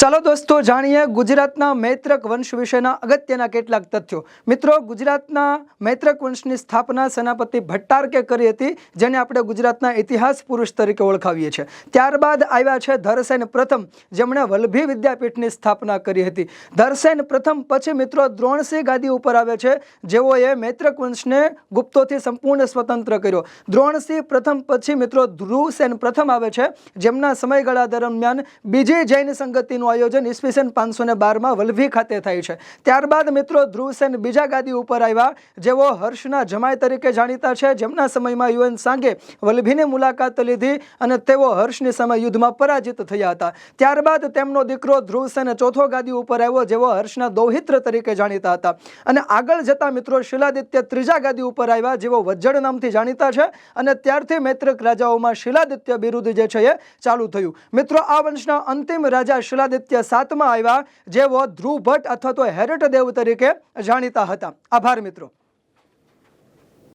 ચાલો દોસ્તો, જાણીએ ગુજરાતના મૈત્રક વંશ વિશેના અગત્યના કેટલાક તથ્યો. મિત્રો, ગુજરાતના મૈત્રક વંશની સ્થાપના સેનાપતિ ભટ્ટારકે કરી હતી, જેને આપણે ગુજરાતના ઇતિહાસ પુરુષ તરીકે ઓળખાવીએ છીએ. ત્યારબાદ આવ્યા છે ધરસેન પ્રથમ, જેમણે વલ્લભી વિદ્યાપીઠની સ્થાપના કરી હતી. ધરસેન પ્રથમ પછી મિત્રો દ્રોણસિંહ ગાદી ઉપર આવે છે, જેઓએ મૈત્રક વંશને ગુપ્તોથી સંપૂર્ણ સ્વતંત્ર કર્યો. દ્રોણસિંહ પ્રથમ પછી મિત્રો ધ્રુવસેન પ્રથમ આવે છે, જેમના સમયગાળા દરમિયાન બીજી જૈન સંગતિનું આયોજન ઈસવીસન પાંચસો ને બારમાં વલ્લભી ખાતે થાય છે. ત્યારબાદ મિત્રો ધ્રુવસેન બીજા ગાદી ઉપર આવ્યા, જેઓ હર્ષના જમાય તરીકે જાણીતા છે. જેમના સમયમાં યુએન સાંગે વલ્લભીની મુલાકાત લીધી અને તેઓ હર્ષની સમય યુદ્ધમાં પરાજિત થયા હતા. ત્યારબાદ તેમનો દીકરો ધ્રુવસેન ચોથો ગાદી ઉપર આવ્યો, જેઓ હર્ષના દૌહિત્ર તરીકે જાણીતા હતા. અને આગળ જતા મિત્રો શિલાદિત્ય ત્રીજા ગાદી ઉપર આવ્યા, જેઓ વજ્જડ નામથી જાણીતા છે અને ત્યારથી મૈત્રક રાજાઓમાં શિલાદિત્ય બિરુદ જે છે એ ચાલુ થયું. મિત્રો, આ વંશના અંતિમ રાજા શિલાદિત્ય સાતમાં આવ્યા જેઓ ધ્રુવ ભટ્ટ અથવા તો હેરટ દેવ તરીકે જાણીતા હતા. આભાર મિત્રો.